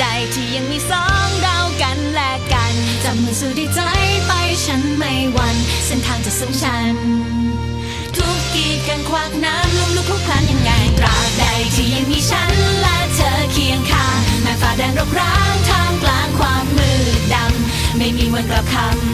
ใดที่ยังมีสองเรากันและกันจับมือสู่ด้วยใจไปฉันไม่หวันเส้นทางจะสูงชัน ทุกกีดกันควักน้ำลุ่มลุกคลุกคลานยังไงตราบใดที่ยังมีฉันและเธอเคียงข้างแม้ฝ่าแดนรบร้างท่ามกลางความมืดดำไม่มีวันกลับคำ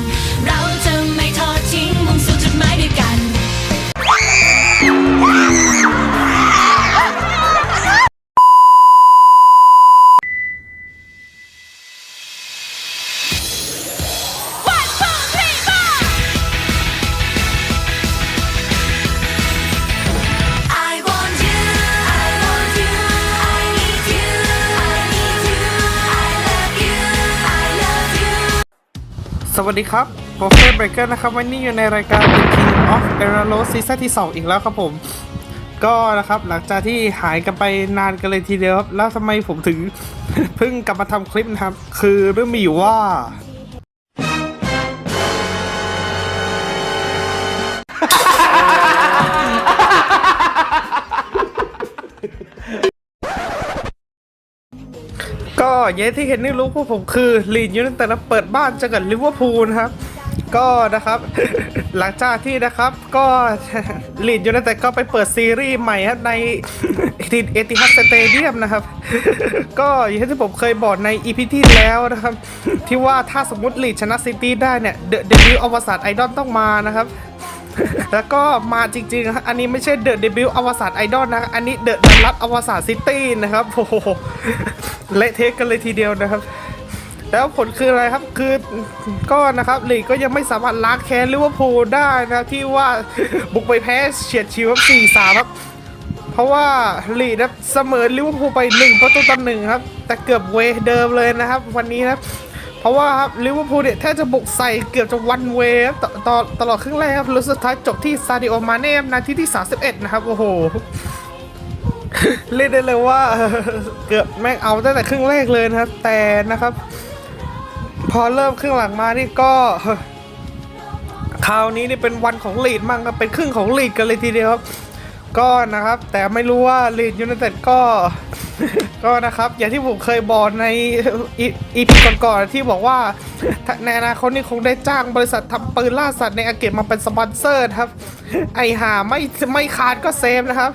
สวัสดีครับผมเฟรเบรกเกอร์นะครับ วันนี้อยู่ในรายการ The King of e r a l o ซีซั่นที่ 2 อีกแล้วครับผม ก็นะครับหลังจากที่หายกันไปนานกันเลยทีเดียวครับ แล้วทำไมผมถึง เพิ่งกลับมาทำคลิปนะครับ คือเรื่องมีอยู่ว่า ก็อย่างที่เห็นนี่รู้พวกผมคือลีดยูไนเต็ดนะเปิดบ้านเจอกับลิเวอร์พูลนะครับ ก็นะครับ หลังจากที่นะครับก็ลีดยูไนเต็ดก็ไปเปิดซีรีส์ใหม่ครับในทีเอติฮัดสเตเดียมนะครับ ก็อย่างที่ผมเคยบอกในอีพีที่แล้วนะครับ ที่ว่าถ้าสมมติลีดชนะซิตี้ได้เนี่ยเดอะเดบิวต์อวสานไอดอลต้องมานะครับ แล้วก็มาจริงๆครับอันนี้ไม่ใช่เดอะเดบิวต์อวสานไอดอลนะ อันนี้เดอะดันรัตอวสานซิตี้นะครับโอ้โหเละเทะกันเลยทีเดียวนะครับ แล้วผลคืออะไรครับ คือก็นะครับลีกก็ยังไม่สามารถล้างแค้นลิเวอร์พูลได้นะที่ว่าบุกไปแพ้เฉียดชิวครับสี่สามครับเพราะว่าลีดนะเสมอลิเวอร์พูลไปหนึ่งประตูต่อหนึ่งครับ แต่เกือบเวเดิมเลยนะครับ วันนี้นะ รับเพราะว่าครับลิเวอร์พูลเนี่ยแทบจะบุกใส่เกือบจะวันเวครับตตตลอดครึ่งแรกครับแล้วสุดท้ายจบที่ซาดิโอมาเน่นาทีที่ 31 นะครับ โอ้โห เรียกได้เลยว่า เกือบแม่งเอาตั้งแต่ครึ่งแรกเลยนะครับ แต่นะครับ พอเริ่มครึ่งหลังมานี่ก็คราวนี้นี่เป็นวันของลีดมั่งครับเป็นครึ่งของลีดกันเลยทีเดียวครับ ก็นะครับ แต่ไม่รู้ว่าลีดยูไนเต็ดก็ ก็นะครับ อย่างที่ผมเคยบอกในอีพีก่อนๆที่บอกว่าในอนาคตนี่คงได้จ้างบริษัททำปืนล่าสัตว์ในอังกฤษมาเป็นสปอนเซอร์ครับ ไอหาไม่ไม่ขาดก็เซฟนะครับ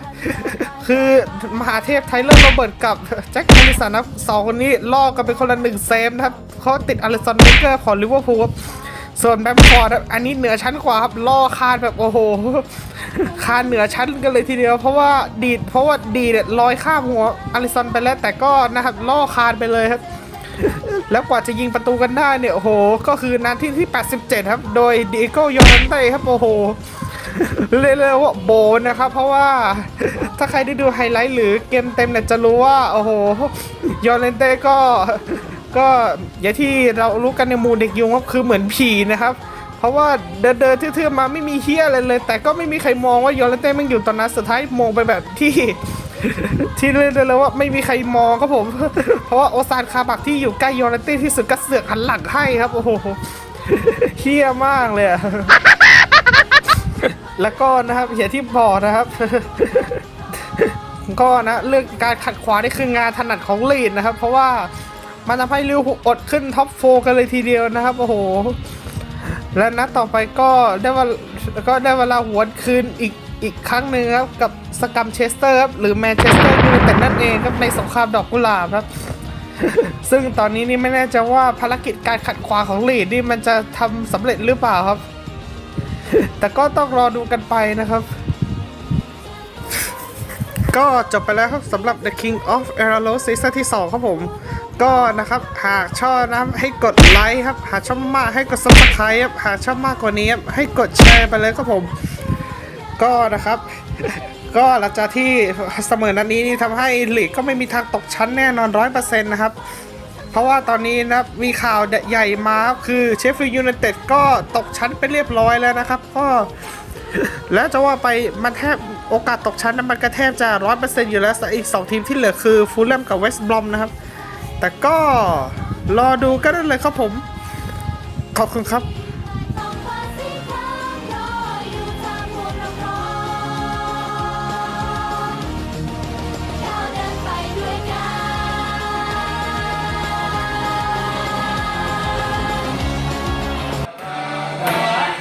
คือมหาเทพไทเลอร์โรเบิร์ตกับแจ็คแฮริสันนะสองคนนี้ล่อกันเป็นคนละหนึ่งเซฟนะครับเขาติดอลิสันเบเกอร์ของลิเวอร์พูล ส่วนแบมฟอร์ดครับอันนี้เหนือชั้นกว่าครับล่อคานแบบโอ้โหคานเหนือชั้นกันเลยทีเดียว เพราะว่าดีดเพราะว่าดีเนี่ยลอยข้ามหัวอลิสันไปแล้วแต่ก็นะครับล่อคานไปเลยครับ แล้วกว่าจะยิงประตูกันได้เนี่ยโอ้โห ก็คือนาทีที่ 87 ครับ โดยดิโก้ยอนเต้ครับโอ้โหเรียกเลยว่าโบนนะครับ เพราะว่าถ้าใครได้ดูไฮไลท์หรือเกมเต็มเนี่ยจะรู้ว่า โอ้โห ยอนเลนเต้ก็ ก็อย่างที่เรารู้กันในมูเด็กยุงว่าคือเหมือนผีนะครับ เพราะว่าเดินเดินๆทื่อๆมาไม่มีเฮียอะไรเลย แต่ก็ไม่มีใครมองว่ายอนเลนเต้มันอยู่ตอนนั้นสุดท้ายมองไปแบบที่ที่เรียกได้เลยว่าไม่มีใครมองครับผม เพราะว่าโอซานคาบักที่อยู่ใกล้ยอนเลนเต้ที่สุดก็เสือกหันหลังให้ครับโอ้โหเฮียมากเลยแล้วก็นะครับอย่างที่บอกนะครับก็นะเรื่องการขัดขวางนี่คืองานถนัดของลีดนะครับ เพราะว่า มันทำให้ลิวอร์พูลอดขึ้นท็อปโฟกันเลยทีเดียวนะครับ โอ้โห และนัดต่อไปก็ได้ว่าก็ได้เวลาหวนคืนอีกอีกครั้งหนึ่งครับ กับสกัมเชสเตอร์ครับหรือแมนเชสเตอร์ยูไนเต็ดนั่นเองครับในสงครามดอกกุหลาบครับ ซึ่งตอนนี้นี่ไม่แน่ใจว่าภารกิจการขัดขวางของลีดนี่มันจะทำสำเร็จหรือเปล่าครับ แต่ก็ต้องรอดูกันไปนะครับก็จบไปแล้วครับสำหรับ The King of e r a l o ซีซั่นที่ 2 ครับผม ก็นะครับหากชอบนะให้กดไลค์ครับ หากชอบมากให้กด subscribe ครับหากชอบมากกว่านี้ครับให้กดแชร์ไปเลยครับผม ก็นะครับ ก็หลังจากที่เสมอนัดนี้นี่ทำให้ลีกก็ไม่มีทางตกชั้นแน่นอน100%นต์นะครับเพราะว่าตอนนี้นะครับมีข่าวใหญ่มาคือเชฟฟิลด์ยูไนเต็ดก็ตกชั้นไปเรียบร้อยแล้วนะครับ ก็แล้วจะว่าไปมันแทบโอกาสตกชั้นนั้นมันก็แทบจะร้อยเปอร์เซ็นต์อยู่แล้วแต่อีก2ทีมที่เหลือคือฟูลแลมกับเวสต์บรอมนะครับ แต่ก็รอดูกันได้เลยครับผม ขอบคุณครับ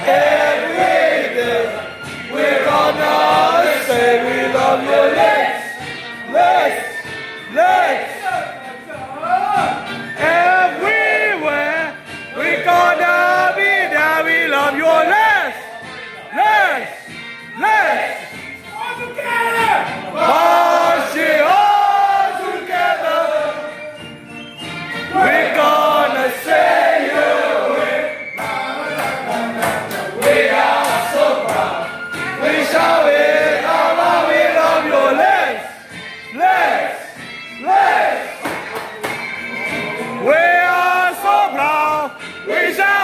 เ Said we love We shall.